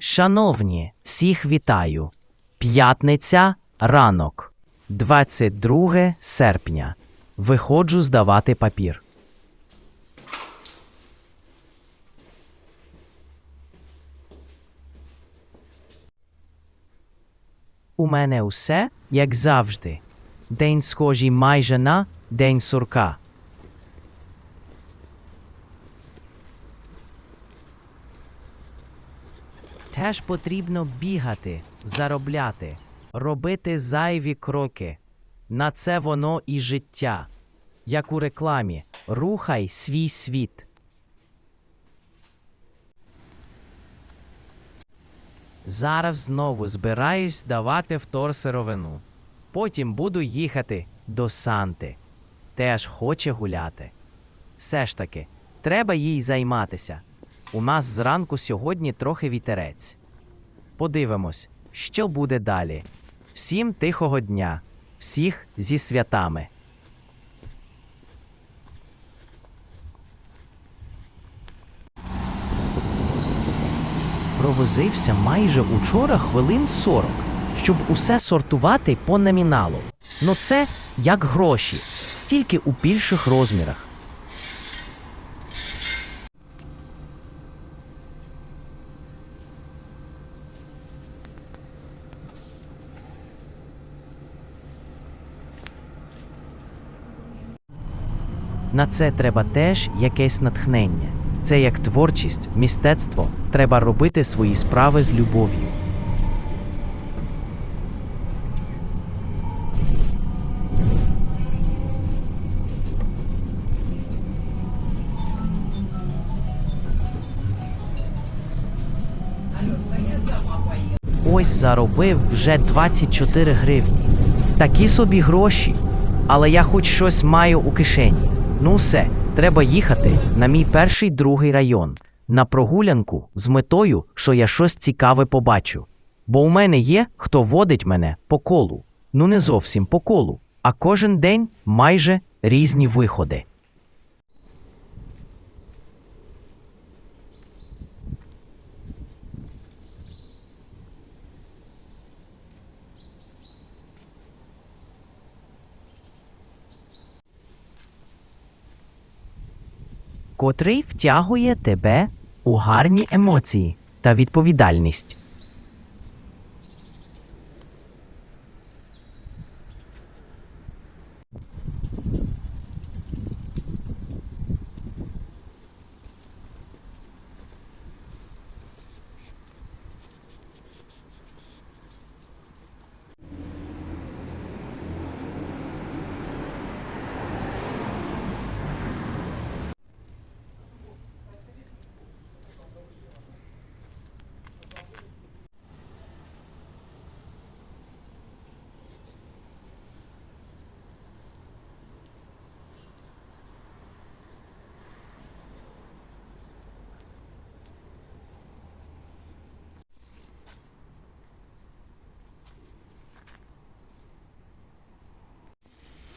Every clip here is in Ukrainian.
Шановні, всіх вітаю. П'ятниця ранок, 22 серпня. Виходжу здавати папір. У мене усе, як завжди. День схожий майже на День сурка. Теж потрібно бігати, заробляти, робити зайві кроки. На це воно і життя. Як у рекламі, рухай свій світ. Зараз знову збираюсь давати вторсировину. Потім буду їхати до Санти. Теж хоче гуляти. Все ж таки, треба їй займатися. У нас зранку сьогодні трохи вітерець. Подивимось, що буде далі. Всім тихого дня, всіх зі святами. Провозився майже учора хвилин 40, щоб усе сортувати по номіналу. Ну це як гроші, тільки у більших розмірах. На це треба теж якесь натхнення. Це як творчість, мистецтво. Треба робити свої справи з любов'ю. Ось заробив вже 24 гривні. Такі собі гроші. Але я хоч щось маю у кишені. Ну все, треба їхати на мій перший другий район. На прогулянку з метою, що я щось цікаве побачу. Бо у мене є, хто водить мене по колу. Ну не зовсім по колу, а кожен день майже різні виходи. Котрий втягує тебе у гарні емоції та відповідальність.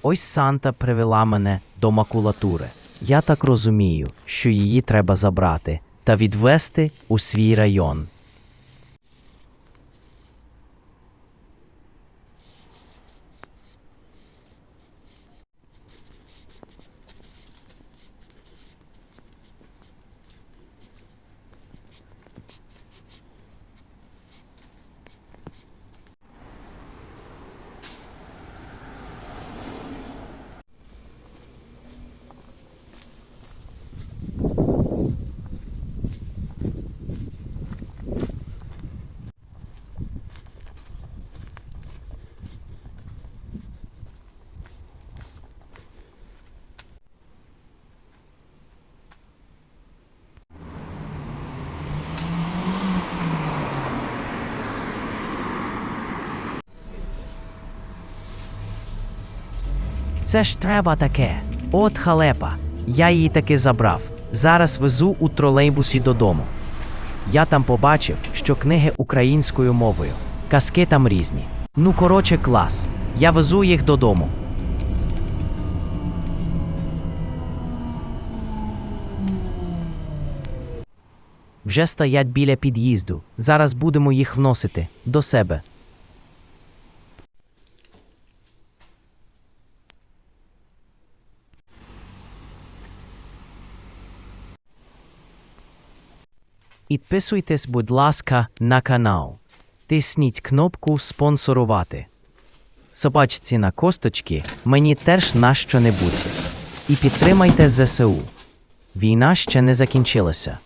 Ось Санта привела мене до макулатури. Я так розумію, що її треба забрати та відвести у свій район. Це ж треба таке. От халепа. Я її таки забрав. Зараз везу у тролейбусі додому. Я там побачив, що книги українською мовою. Казки там різні. Ну, короче, клас. Я везу їх додому. вже стоять біля під'їзду. Зараз будемо їх вносити до себе. Підписуйтесь, будь ласка, на канал. Тисніть кнопку спонсорувати. Собачці на косточки мені теж на що-небудь. І підтримайте ЗСУ. Війна ще не закінчилася.